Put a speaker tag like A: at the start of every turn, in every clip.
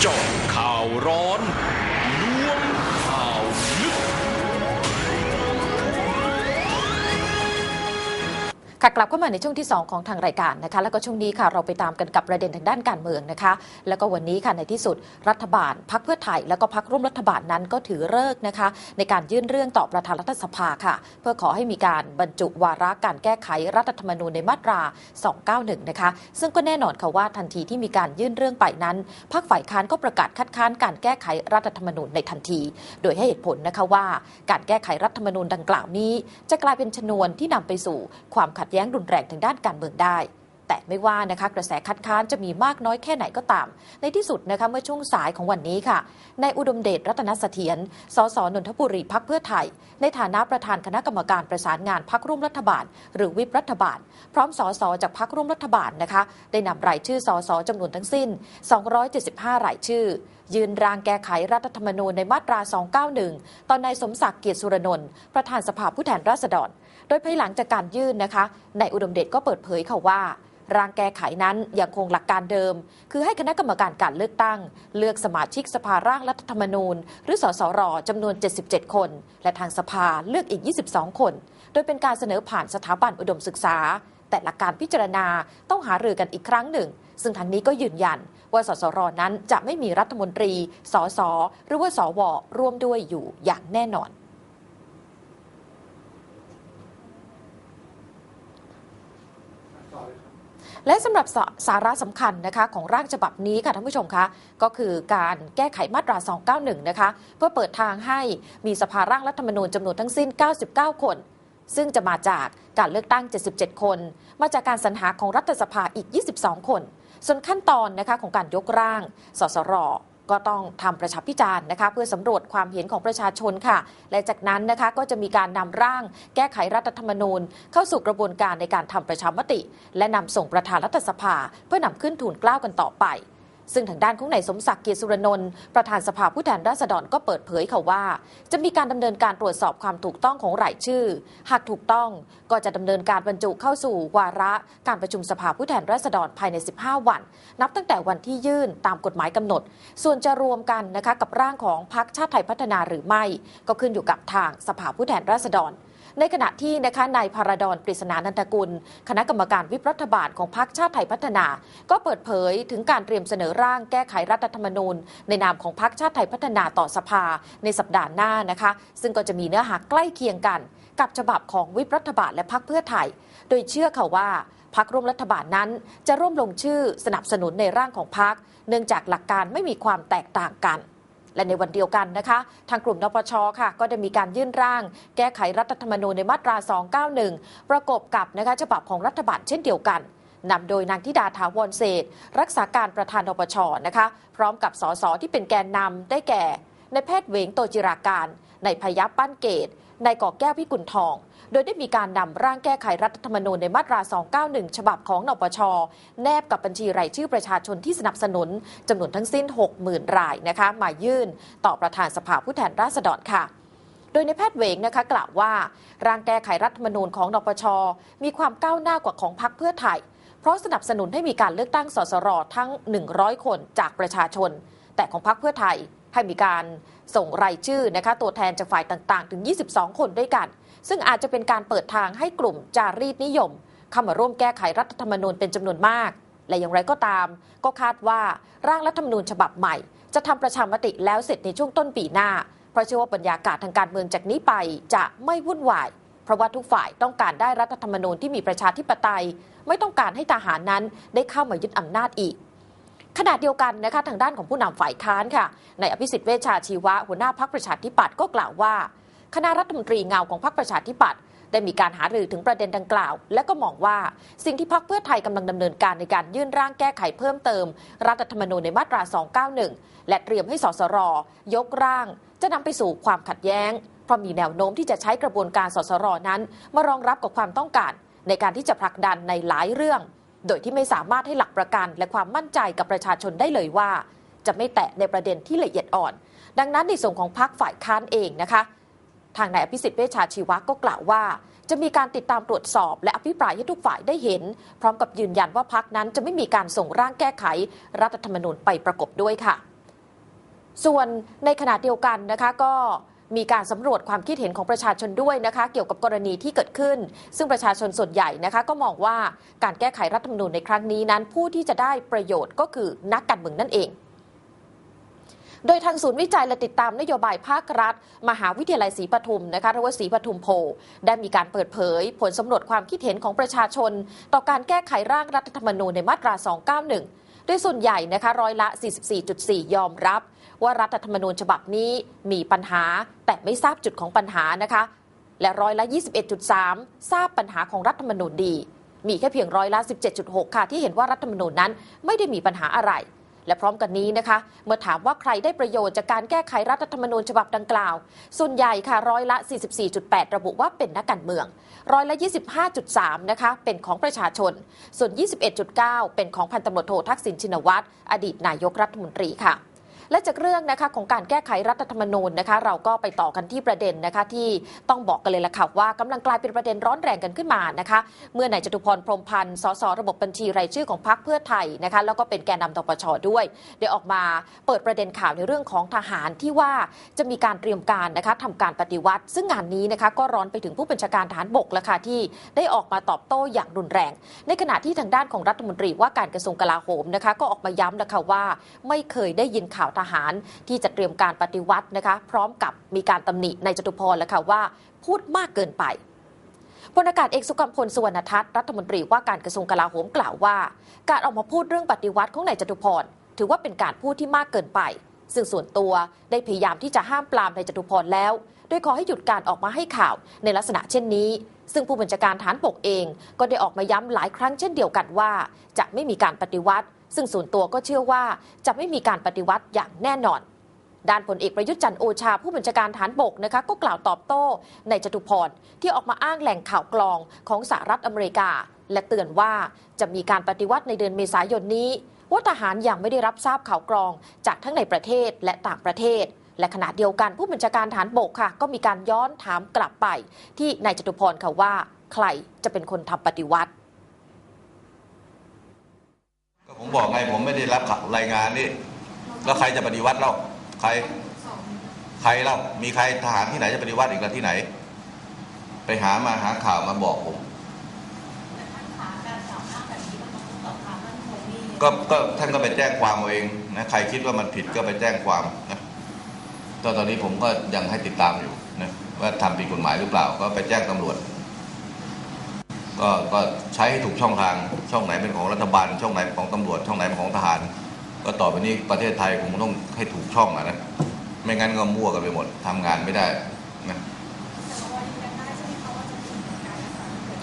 A: เจาะข่าวร้อน
B: ค่ะกลับเข้ามาในช่วงที่ 2 ของทางรายการนะคะแล้วก็ช่วงนี้ค่ะเราไปตามกันกับประเด็นทางด้านการเมืองนะคะแล้วก็วันนี้ค่ะในที่สุดรัฐบาลพักเพื่อไทย แล้วก็พักร่วมรัฐบาลนั้นก็ถือเลิกนะคะ ในการยื่นเรื่องต่อประธานรัฐสภาค่ะ เพื่อขอให้มีการบรรจุวาระการแก้ไขรัฐธรรมนูญในมาตรา 291 นะคะ ซึ่งก็แน่นอนค่ะว่าทันทีที่มีการยื่นเรื่องไปนั้นพักฝ่ายค้านก็ประกาศคัดค้านการแก้ไขรัฐธรรมนูญในทันที โดยให้เหตุผลนะคะว่า การแก้ไขรัฐธรรมนูญดังกล่าวนี้ จะกลายเป็นชนวนที่นำไปสู่ความขัดแย้งรุนแรงทางด้านการเมืองได้ แต่ไม่ว่านะคะกระแสคัดค้านจะมีมากน้อยแค่ไหนก็ตาม ในที่สุดนะคะเมื่อช่วงสายของวันนี้ค่ะนายอุดมเดชรัตนเสถียรสสนนทบุรีพักเพื่อไทย ในฐานะประธานคณะกรรมการประสานงานพักร่วมรัฐบาล หรือวิปรัฐบาล พร้อมสสจากพักร่วมรัฐบาลนะคะได้นำรายชื่อสสจำนวนทั้งสิ้น 275 รายชื่อยืนร่างแก้ไขรัฐธรรมนูญในมาตรา 291 ตอนนายสมศักดิ์เกียรติสุรนนท์ประธานสภาผู้แทนราษฎร โดยภายหลังจากการยื่นนะคะนายอุดมเดชก็เปิดเผยค่ะว่าร่างแก้ไขนั้นยังคงหลักการเดิม คือให้คณะกรรมการการเลือกตั้ง เลือกสมาชิกสภาร่างรัฐธรรมนูญ หรือสสรจำนวน 77 คน และทางสภาเลือกอีก 22 คน โดยเป็นการเสนอผ่านสถาบันอุดมศึกษา แต่หลักการพิจารณาต้องหารือกันอีกครั้งหนึ่ง ซึ่งทางนี้ก็ยืนยัน ว่าสสรนั้นจะไม่มีรัฐมนตรี สสหรือว่าสวร่วมด้วยอยู่อย่างแน่นอน และสำหรับสสาระสำคัญนะคะของร่างฉบับนี้ค่ะท่านผู้ชมคะก็คือการแก้ไขมาตรา 291 นะคะเพื่อเปิดทางให้มีสภาร่างรัฐธรรมนูญจำนวนทั้งสิ้น 99 คนซึ่งจะมาจากการเลือกตั้ง 77 คน มาจากการสรรหาของรัฐสภาอีก 22 คน ส่วนขั้นตอนนะคะของการยกร่าง สสร ก็ต้องทำประชาพิจารณ์นะคะ เพื่อสำรวจความเห็นของประชาชนค่ะ และจากนั้นนะคะก็จะมีการนำร่าง แก้ไขรัฐธรรมนูญ เข้าสู่กระบวนการในการทำประชามติ และนำส่งประธานรัฐสภา เพื่อนำขึ้นทูลเกล้ากันต่อไป ซึ่งทางด้านของนายสมศักดิ์เกียรติสุรนนท์ประธานสภาผู้แทนราษฎรก็เปิดเผยค่ะว่า จะมีการดำเนินการตรวจสอบความถูกต้องของรายชื่อ หากถูกต้องก็จะดำเนินการบรรจุเข้าสู่วาระการประชุมสภาผู้แทนราษฎรภายใน 15 วัน นับตั้งแต่วันที่ยื่นตามกฎหมายกำหนด ส่วนจะรวมกันนะคะกับร่างของพรรคชาติไทยพัฒนาหรือไม่ ก็ขึ้นอยู่กับทางสภาผู้แทนราษฎร ในขณะที่นะคะนายพาราดอนปริศนานันทกุล คณะกรรมการวิปรัฐบาลของพรรคชาติไทยพัฒนา ก็เปิดเผยถึงการเตรียมเสนอร่างแก้ไขรัฐธรรมนูญ ในนามของพรรคชาติไทยพัฒนาต่อสภาในสัปดาห์หน้านะคะ ซึ่งก็จะมีเนื้อหาใกล้เคียงกัน กับฉบับของวิปรัฐบาลและพรรคเพื่อไทย โดยเชื่อค่ะว่าพรรคร่วมรัฐบาลนั้น จะร่วมลงชื่อสนับสนุนในร่างของพรรคเนื่องจากหลักการไม่มีความแตกต่างกัน และในวันเดียวกันนะคะ ทางกลุ่มนปชค่ะ ก็ได้มีการยื่นร่าง แก้ไขรัฐธรรมนูญในมาตรา 291 ประกบกับนะคะฉบับของรัฐบาลเช่นเดียวกันนำโดยนางธิดาถาวรเศษ รักษาการประธานนปชนะคะ พร้อมกับสสที่เป็นแกนนำได้แก่ ในแพทย์เวงโตจิราการ ในพยับปั้นเกต นายก่อแก้วพิกุลทอง โดยได้มีการนำร่างแก้ไขรัฐธรรมนูญในมาตรา 291 ฉบับของนปช แนบกับบัญชีรายชื่อประชาชนที่สนับสนุนจำนวนทั้งสิ้น 60,000 รายนะคะมายื่น ต่อประธานสภาผู้แทนราษฎรค่ะโดยในแพทย์เวงนะคะกล่าวว่า ร่างแก้ไขรัฐธรรมนูญของนปช มีความก้าวหน้ากว่าของพรรคเพื่อไทย เพราะสนับสนุนให้มีการเลือกตั้งสสรทั้ง 100 คนจากประชาชน แต่ของพรรคเพื่อไทยให้มีการ ส่งรายชื่อนะคะตัวแทนจากฝ่ายต่างๆ ถึง 22 คนด้วยกัน ซึ่งอาจจะเป็นการเปิดทางให้กลุ่มจารีตนิยม เข้ามาร่วมแก้ไขรัฐธรรมนูญเป็นจำนวนมาก และอย่างไรก็ตาม ก็คาดว่าร่างรัฐธรรมนูญฉบับใหม่ จะทำประชามติแล้วเสร็จในช่วงต้นปีหน้า เพราะเชื่อว่าบรรยากาศทางการเมืองจากนี้ไปจะไม่วุ่นวายเพราะว่าทุกฝ่ายต้องการได้รัฐธรรมนูญที่มีประชาธิปไตย ไม่ต้องการให้ทหารนั้นได้เข้ามายึดอำนาจอีก ขณะเดียวกันนะคะทางด้านของผู้นำฝ่ายค้านค่ะในอภิสิทธิ์เวชชาชีวะหัวหน้าพักประชาธิปัตย์ก็กล่าวว่า คณะรัฐมนตรีเงาของพรรคประชาธิปัตย์ได้มีการหารือถึงประเด็นดังกล่าว และก็มองว่าสิ่งที่พรรคเพื่อไทยกำลังดำเนินการในการยื่นร่างแก้ไขเพิ่มเติม รัฐธรรมนูญในมาตรา 291 และเตรียมให้สสร ยกร่าง จะนำไปสู่ความขัดแย้ง เพราะมีแนวโน้มที่จะใช้กระบวนการสสรนั้น มารองรับกับความต้องการ ในการที่จะผลักดันในหลายเรื่อง โดยที่ไม่สามารถให้หลักประกันและความมั่นใจกับประชาชนได้เลยว่า จะไม่แตะในประเด็นที่ละเอียดอ่อน ดังนั้นในส่วนของพรรคฝ่ายค้านเองนะคะ ทางนายอภิสิทธิ์เวชชาชีวะก็กล่าวว่า จะมีการติดตามตรวจสอบ และอภิปรายให้ทุกฝ่ายได้เห็น พร้อมกับยืนยันว่าพักนั้นจะไม่มีการส่งร่างแก้ไข รัฐธรรมนูญไปประกบด้วยค่ะ ส่วนในขณะเดียวกันนะคะก็ มีการสำรวจความคิดเห็นของประชาชนด้วยนะคะ เกี่ยวกับกรณีที่เกิดขึ้น ซึ่งประชาชนส่วนใหญ่นะคะ ก็มองว่าการแก้ไขรัฐธรรมนูญในครั้งนี้นั้น ผู้ที่จะได้ประโยชน์ก็คือนักการเมืองนั่นเองโดยทางศูนย์วิจัยและติดตามนโยบายภาครัฐ มหาวิทยาลัยศรีปทุมนะคะหรือว่าศรีปทุมโพได้มีการเปิดเผย ผลสำรวจความคิดเห็นของประชาชน ต่อการแก้ไขร่างรัฐธรรมนูญในมาตรา 291 โดยส่วนใหญ่นะคะร้อยละ 44.4 ยอมรับ ว่ารัฐธรรมนูญฉบับนี้มีปัญหาแต่ไม่ทราบจุดของปัญหานะคะ และร้อยละ 21.3 ทราบปัญหาของรัฐธรรมนูญดี มีแค่เพียงร้อยละ 17.6 ค่ะที่เห็นว่ารัฐธรรมนูญนั้นไม่ได้มีปัญหาอะไร และพร้อมกันนี้นะคะ เมื่อถามว่าใครได้ประโยชน์จากการแก้ไขรัฐธรรมนูญฉบับดังกล่าว ส่วนใหญ่ค่ะร้อยละ 44.8 ระบุว่าเป็นนักการเมือง ร้อยละ 25.3 นะคะ เป็นของประชาชน ส่วน 21.9 เป็นของพันตำรวจโททักษิณชินวัตรอดีตนายกรัฐมนตรีค่ะ และจากเรื่องนะคะของการแก้ไขรัฐธรรมนูญนะคะ เราก็ไปต่อกันที่ประเด็นนะคะที่ต้องบอกกันเลยละค่ะว่ากำลังกลายเป็นประเด็นร้อนแรงกันขึ้นมานะคะเมื่อนายจตุพรพรมพันธ์สสระบบบัญชีรายชื่อของพรรคเพื่อไทยนะคะแล้วก็เป็นแกนนำตปชด้วยได้ออกมาเปิดประเด็นข่าวในเรื่องของทหารที่ว่าจะมีการเตรียมการนะคะทำการปฏิวัติ ซึ่งงานนี้นะคะก็ร้อนไปถึงผู้บัญชาการฐานบกแล้วค่ะที่ได้ออกมาตอบโต้อย่างรุนแรง ในขณะที่ทางด้านของรัฐมนตรีว่าการกระทรวงกลาโหมนะคะก็ออกมาย้ำนะคะว่าไม่เคยได้ยินข่าวทหารที่จะเตรียมการปฏิวัตินะคะ พร้อมกับมีการตำหนิในจตุพรแล้วค่ะว่าพูดมากเกินไปพลอากาศเอกสุกัมพลสุวรรณทัศน์รัฐมนตรีว่าการกระทรวงกลาโหมกล่าวว่า การออกมาพูดเรื่องปฏิวัติของนายจตุพรถือว่าเป็นการพูดที่มากเกินไป ซึ่งส่วนตัวได้พยายามที่จะห้ามปรามนายจตุพรแล้ว โดยขอให้หยุดการออกมาให้ข่าวในลักษณะเช่นนี้ ซึ่งผู้บัญชาการฐานบกเอง ก็ได้ออกมาย้ำหลายครั้งเช่นเดียวกันว่า จะไม่มีการปฏิวัติ ซึ่งส่วนตัวก็เชื่อว่าจะไม่มีการปฏิวัติอย่างแน่นอน ด้านพลเอกประยุทธ์จันโอชาผู้บัญชาการฐานบกนะคะก็กล่าวตอบโต้ในจตุพรที่ออกมาอ้างแหล่งข่าวกรองของสหรัฐอเมริกา และเตือนว่าจะมีการปฏิวัติในเดือนเมษายนนี้ ว่าทหารยังไม่ได้รับทราบข่าวกรองจากทั้งในประเทศและต่างประเทศและขณะเดียวกันผู้บัญชาการฐานบกค่ะ ก็มีการย้อนถามกลับไป ที่นายจตุพรค่ะว่า ใครจะเป็นคนทำปฏิวัติ
C: ผมบอกไงผมไม่ได้รับรายงานนี่แล้วใครจะปฏิวัติเล่าใคร ใครเล่ามีใครทหารที่ไหนจะปฏิวัติอีกแล่ะที่ไหน ไปหามาหาข่าวมาบอกผมก็ก็ท่านก็ไปแจ้งความเอาเองนะใครคิดว่ามันผิดก็ไปแจ้งความนะตอนตอนนี้ผมก็ยังให้ติดตามอยู่นะว่าทำผิดกฎหมายหรือเปล่า ก็ไปแจ้งตำรวจ ก็ก็ใช้ให้ถูกช่องทางช่องไหนเป็นของรัฐบาล ช่องไหนเป็นของตำรวจ ช่องไหนเป็นของทหาร ก็ต่อไปนี้ประเทศไทยคงต้องให้ถูกช่องอะนะไม่งั้นก็มั่วกันไปหมดทำงานไม่ได้นะ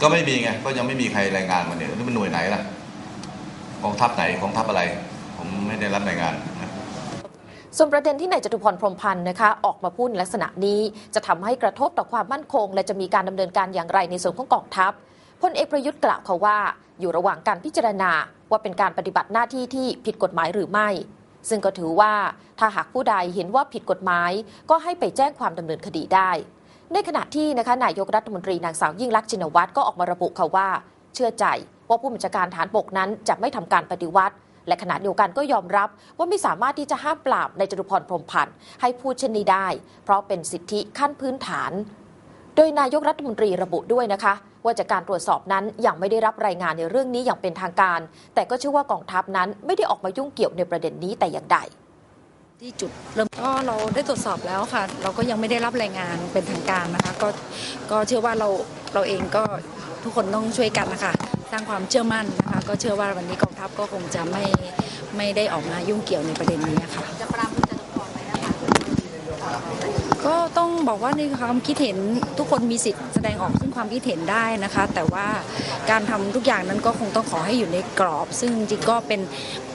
C: ก็ไม่มีไงก็ยังไม่มีใครรายงานมาเนี่ยนี่มันหน่วยไหนล่ะกองทัพไหนกองทัพอะไร ผมไม่ได้รับรายงานนะ
B: ส่วนประเด็นที่นายจตุพรพรมพันธ์นะคะออกมาพูดในลักษณะนี้ จะทำให้กระทบต่อความมั่นคง และจะมีการดำเนินการอย่างไรในส่วนของกองทัพ พลเอกประยุทธ์กล่าวเขาว่า อยู่ระหว่างการพิจารณาว่าเป็นการปฏิบัติหน้าที่ที่ผิดกฎหมายหรือไม่ ซึ่งก็ถือว่าถ้าหากผู้ใดเห็นว่าผิดกฎหมาย ก็ให้ไปแจ้งความดำเนินคดีได้ ในขณะที่นะคะนายกรัฐมนตรีนางสาวยิ่งลักษณ์ชินวัตรก็ออกมาระบุค่ะว่า เชื่อใจว่าผู้บัญชาการฐานบกนั้นจะไม่ทำการปฏิวัติ และขณะเดียวกันก็ยอมรับว่าไม่สามารถที่จะห้ามปราบในจตุพรพรมพันธ์ให้พูดเช่นนี้ได้ เพราะเป็นสิทธิขั้นพื้นฐาน โดยนายกรัฐมนตรีระบุด้วยนะคะ ว่าจากการตรวจสอบนั้นยังไม่ได้รับรายงานในเรื่องนี้อย่างเป็นทางการ แต่ก็เชื่อว่ากองทัพนั้นไม่ได้ออกมายุ่งเกี่ยวในประเด็นนี้แต่อย่างใด
D: ที่จุดเริ่มก็เราได้ตรวจสอบแล้วค่ะ เราก็ยังไม่ได้รับรายงานเป็นทางการนะคะ ก็ก็เชื่อว่าเราเราเองก็ทุกคนต้องช่วยกันนะคะสร้างความเชื่อมั่นนะคะ ก็เชื่อว่าวันนี้กองทัพก็คงจะไม่ไม่ได้ออกมายุ่งเกี่ยวในประเด็นนี้ค่ะ
E: จะปรามคุณจตุพรไหมนะคะ
D: ก็ต้องบอกว่าในความคิดเห็นทุกคนมีสิทธิ์แสดงออกซึ่งความคิดเห็นได้นะคะ แต่ว่าการทำทุกอย่างนั้นก็คงต้องขอให้อยู่ในกรอบ ซึ่งจริงๆก็เป็น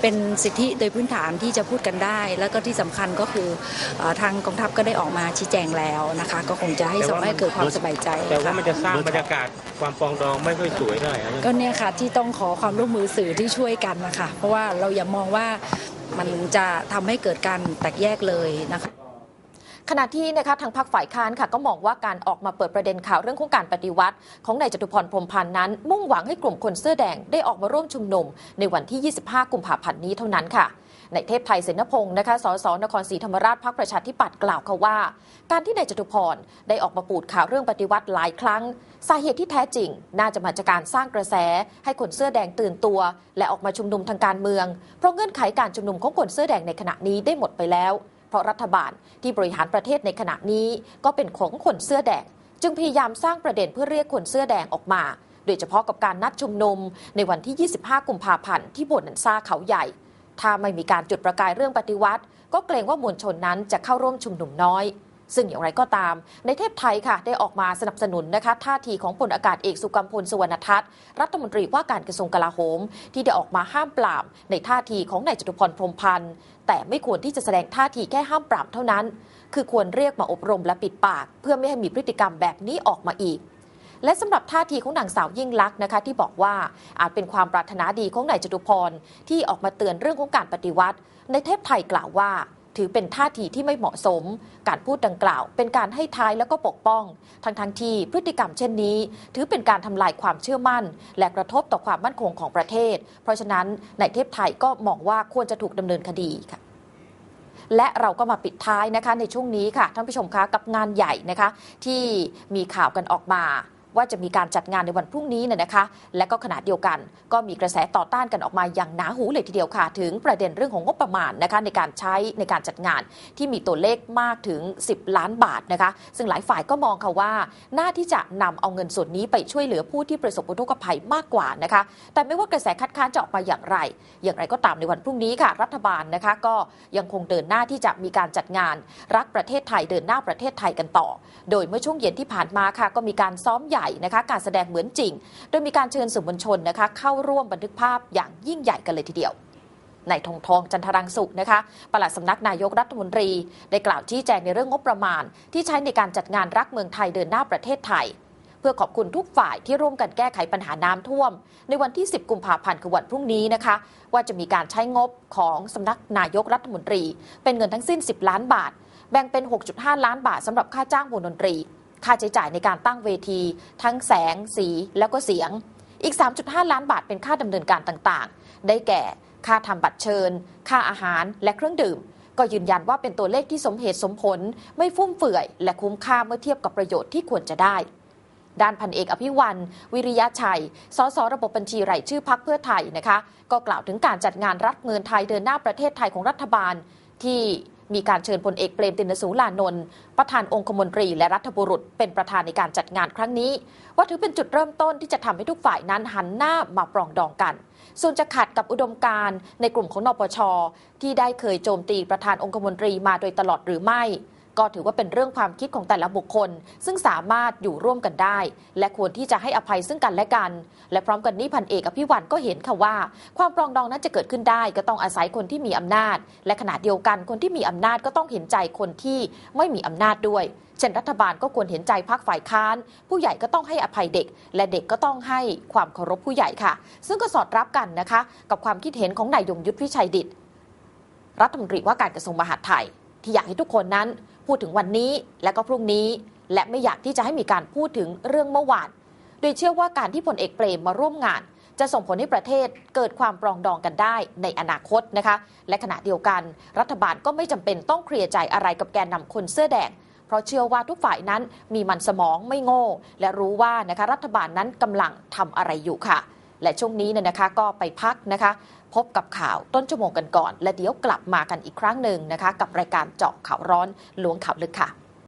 D: เป็นสิทธิโดยพื้นฐานที่จะพูดกันได้ แล้วก็ที่สำคัญก็คือเอ่อทางกองทัพก็ได้ออกมาชี้แจงแล้วนะคะ ก็คงจะให้สให้เกิดความสบายใจ
F: แต่ว่า
D: ค่ะ
F: มันจะสร้างบรรยากาศความปรองดองไม่ค่อยสวยเท่าไหร่นะ
D: ก็เนี่ยค่ะที่ต้องขอความร่วมมือสื่อที่ช่วยกันนะคะเพราะว่าเราอย่ามองว่ามันจะทำให้เกิดการแตกแยกเลยนะคะ
B: ขณะที่นะคะทางพรรคฝ่ายค้านค่ะก็มองว่าการออกมาเปิดประเด็นข่าวเรื่องของการปฏิวัติ ของนายจตุพรพรมพันธ์นั้น มุ่งหวังให้กลุ่มคนเสื้อแดงได้ออกมาร่วมชุมนุม ในวันที่ 25 กุมภาพันธ์นี้เท่านั้นค่ะในเทพไทยเสนพงศ์นะคะ สส นครศรีธรรมราชพักประชาธิปัตย์กล่าวค่ะว่า การที่นายจตุพรได้ออกมาปูดข่าวเรื่องปฏิวัติหลายครั้ง สาเหตุที่แท้จริง น่าจะมาจากการสร้างกระแส ให้คนเสื้อแดงตื่นตัว และออกมาชุมนุมทางการเมือง เพราะเงื่อนไขการชุมนุมของคนเสื้อแดงในขณะนี้ได้หมดไปแล้ว เพราะรัฐบาลที่บริหารประเทศในขณะนี้ก็เป็นของคนเสื้อแดง จึงพยายามสร้างประเด็นเพื่อเรียกคนเสื้อแดงออกมา โดยเฉพาะกับการนัดชุมนุมในวันที่ 25 กุมภาพันธ์ที่โบนันซาเขาใหญ่ ถ้าไม่มีการจุดประกายเรื่องปฏิวัติ ก็เกรงว่ามวลชนนั้นจะเข้าร่วมชุมนุมน้อย ซึ่งอย่างไรก็ตาม ในเทพไทยค่ะได้ออกมาสนับสนุนนะคะท่าทีของพลอากาศเอกสุกัมพลสุวรรณทัศน์รัฐมนตรีว่าการกระทรวงกลาโหม ที่ได้ออกมาห้ามปรามในท่าทีของนายจตุพรพรมพันธ์แต่ไม่ควรที่จะแสดงท่าทีแค่ห้ามปรามเท่านั้น คือควรเรียกมาอบรมและปิดปาก เพื่อไม่ให้มีพฤติกรรมแบบนี้ออกมาอีกและสำหรับท่าทีของนางสาวยิ่งลักษณ์นะคะที่บอกว่าอาจเป็นความปรารถนาดีของนายจตุพรที่ออกมาเตือนเรื่องของการปฏิวัติ ในเทพไทยกล่าวว่า ถือเป็นท่าทีที่ไม่เหมาะสม การพูดดังกล่าว เป็นการให้ท้ายแล้วก็ปกป้อง ทั้งทั้งที่พฤติกรรมเช่นนี้ ถือเป็นการทำลายความเชื่อมั่น และกระทบต่อความมั่นคงของประเทศ เพราะฉะนั้นในเทพไทยก็มองว่าควรจะถูกดำเนินคดีค่ะและเราก็มาปิดท้ายนะคะในช่วงนี้ค่ะท่านผู้ชมคะกับงานใหญ่นะคะที่มีข่าวกันออกมา ว่าจะมีการจัดงานในวันพรุ่งนี้เนี่ยนะคะ และก็ขณะเดียวกัน ก็มีกระแสต่อต้านกันออกมาอย่างหนาหูเลยทีเดียวค่ะ ถึงประเด็นเรื่องของงบประมาณนะคะในการใช้ในการจัดงานที่มีตัวเลขมากถึง 10 ล้านบาทนะคะ ซึ่งหลายฝ่ายก็มองค่ะว่า น่าที่จะนำเอาเงินส่วนนี้ไปช่วยเหลือผู้ที่ประสบอุทกภัยมากกว่านะคะ แต่ไม่ว่ากระแสคัดค้านจะออกมาอย่างไร อย่างไรก็ตามในวันพรุ่งนี้ค่ะ รัฐบาลนะคะก็ยังคงเดินหน้าที่จะมีการจัดงาน รักประเทศไทยเดินหน้าประเทศไทยกันต่อ โดยเมื่อช่วงเย็นที่ผ่านมาค่ะก็มีการซ้อมใหญ่นะคะการแสดงเหมือนจริง โดยมีการเชิญสื่อมวลชนนะคะเข้าร่วมบันทึกภาพอย่างยิ่งใหญ่กันเลยทีเดียวนายธงทองจันทรังสุนะคะปลัดสำนักนายกรัฐมนตรี ได้กล่าวชี้แจงในเรื่องงบประมาณ ที่ใช้ในการจัดงานรักเมืองไทยเดินหน้าประเทศไทย เพื่อขอบคุณทุกฝ่ายที่ร่วมกันแก้ไขปัญหาน้ำท่วม ในวันที่ 10 กุมภาพันธ์คือวันพรุ่งนี้นะคะ ว่าจะมีการใช้งบของสำนักนายกรัฐมนตรี เป็นเงินทั้งสิ้น 10 ล้านบาท แบ่งเป็น 6.5 ล้านบาทสำหรับค่าจ้างวงดนตรี ค่าใช้จ่ายในการตั้งเวที ทั้งแสง สี แล้วก็เสียง อีก 3.5 ล้านบาทเป็นค่าดำเนินการต่างๆ ได้แก่ ค่าทำบัตรเชิญ ค่าอาหารและเครื่องดื่ม ก็ยืนยันว่าเป็นตัวเลขที่สมเหตุสมผล ไม่ฟุ่มเฟือย และคุ้มค่าเมื่อเทียบกับประโยชน์ที่ควรจะได้ ด้านพันเอกอภิวันวิริยะชัย สสระบบบัญชีรายชื่อพักเพื่อไทยนะคะ ก็กล่าวถึงการจัดงานรัฐเมืองไทยเดินหน้าประเทศไทยของรัฐบาล ที่มีการเชิญพลเอกเปรมตินสูรานนท์ประธานองคมนตรีและรัฐบุรุษเป็นประธานในการจัดงานครั้งนี้ ว่าถือเป็นจุดเริ่มต้นที่จะทำให้ทุกฝ่ายนั้นหันหน้ามาปรองดองกัน ส่วนจะขัดกับอุดมการณ์ในกลุ่มของนปชที่ได้เคยโจมตีประธานองคมนตรีมาโดยตลอดหรือไม่ ก็ถือว่าเป็นเรื่องความคิดของแต่ละบุคคล ซึ่งสามารถอยู่ร่วมกันได้ และควรที่จะให้อภัยซึ่งกันและกัน และพร้อมกันนี้พันเอกอภิวันก็เห็นค่ะว่า ความปรองดองนั้นจะเกิดขึ้นได้ ก็ต้องอาศัยคนที่มีอำนาจ และขณะเดียวกันคนที่มีอำนาจก็ต้องเห็นใจคนที่ไม่มีอำนาจด้วยเช่นรัฐบาลก็ควรเห็นใจพักฝ่ายค้าน ผู้ใหญ่ก็ต้องให้อภัยเด็ก และเด็กก็ต้องให้ความเคารพผู้ใหญ่ค่ะ ซึ่งก็สอดรับกันนะคะ กับความคิดเห็นของนายยงยุทธวิชัยดิตรัฐมนตรีว่าการกระทรวงมหาดไทย ที่อยากให้ทุกคนนั้น พูดถึงวันนี้และก็พรุ่งนี้ และไม่อยากที่จะให้มีการพูดถึงเรื่องเมื่อวาน โดยเชื่อว่าการที่พลเอกเปรมมาร่วมงาน จะส่งผลให้ประเทศเกิดความปรองดองกันได้ในอนาคตนะคะ และขณะเดียวกัน รัฐบาลก็ไม่จำเป็นต้องเคลียร์ใจอะไรกับแกนนำคนเสื้อแดงเพราะเชื่อว่าทุกฝ่ายนั้นมีมันสมองไม่โง่ และรู้ว่านะคะรัฐบาลนั้นกำลังทำอะไรอยู่ค่ะ และช่วงนี้เนี่ยนะคะก็ไปพักนะคะ พบกับข่าวต้นชั่วโมงกันก่อน และเดี๋ยวกลับมากันอีกครั้งหนึ่งนะคะ กับรายการเจาะข่าวร้อนล้วงข่าวลึกค่ะ